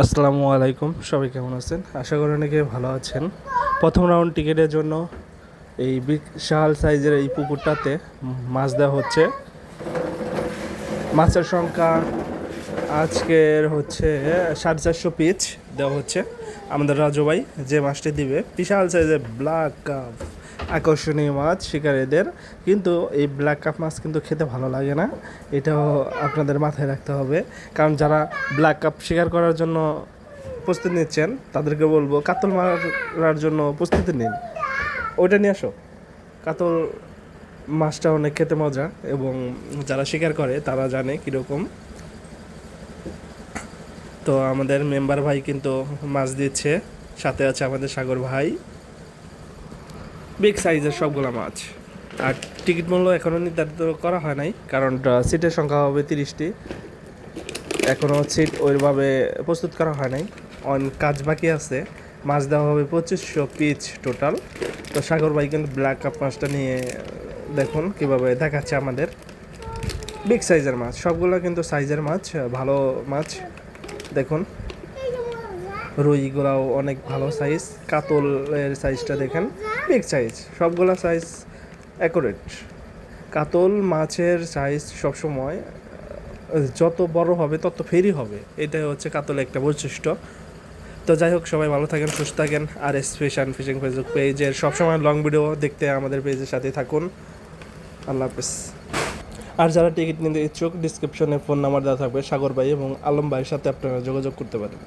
আসসালামু আলাইকুম, সবাই কেমন আছেন? আশা করি অনেকে ভালো আছেন। প্রথম রাউন্ড টিকিটের জন্য এই বিশাল সাইজের এই পুকুরটাতে মাছ দেওয়া হচ্ছে। মাছের সংখ্যা আজকের হচ্ছে সাড়ে চারশো পিচ দেওয়া হচ্ছে। আমাদের রাজু ভাই যে মাছটি দিবে, বিশাল সাইজের ব্ল্যাক কাপ আকর্ষণীয় মাছ শিকারীদের, কিন্তু এই ব্ল্যাক কাপ মাছ কিন্তু খেতে ভালো লাগে না। এটাও আপনাদের মাথায় রাখতে হবে। কারণ যারা ব্ল্যাক কাপ শিকার করার জন্য প্রস্তুতি নিচ্ছেন, তাদেরকে বলব কাতল মারার জন্য প্রস্তুতি নিন। ওইটা নিয়ে আসো। কাতল মাছটা অনেক খেতে মজা এবং যারা শিকার করে, তারা জানে কীরকম। তো আমাদের মেম্বার ভাই কিন্তু মাছ দিচ্ছে, সাথে আছে আমাদের সাগর ভাই। বিগ সাইজের সবগুলো মাছ। আর টিকিট মূল্য এখনও নির্ধারিত করা হয় নাই, কারণ সিটের সংখ্যা হবে তিরিশটি। এখনও সিট ওইভাবে প্রস্তুত করা হয় নাই। অন কাজ বাকি আছে। মাছ দেওয়া হবে পঁচিশশো পিচ টোটাল। তো সাগর ভাই কিন্তু ব্ল্যাক কাপ মাছটা নিয়ে দেখুন কীভাবে দেখাচ্ছে আমাদের। বিগ সাইজের মাছ, সবগুলো কিন্তু সাইজের মাছ, ভালো মাছ। দেখুন। রুইগুলাও অনেক ভালো সাইজ কাতলের সাইজটা দেখেন বিগ সাইজ সবগুলা সাইজ অ্যাকুরেট কাতল মাছের সাইজ সবসময়, যত বড় হবে, তত ফেরি হবে। এটাই হচ্ছে কাতলের একটা বৈশিষ্ট্য। তো যাই হোক, সবাই ভালো থাকেন, সুস্থ থাকেন, R S special fishing Facebook পেজের সবসময় লং ভিডিও দেখতে আমাদের পেজের সাথে থাকুন। আল্লাহ হাফেজ। আর যারা টিকিট নিতে ইচ্ছুক ডিসক্রিপশনে ফোন নাম্বার দেওয়া থাকবে, সাগর ভাই এবং আলম ভাইয়ের সাথে আপনারা যোগাযোগ করতে পারেন।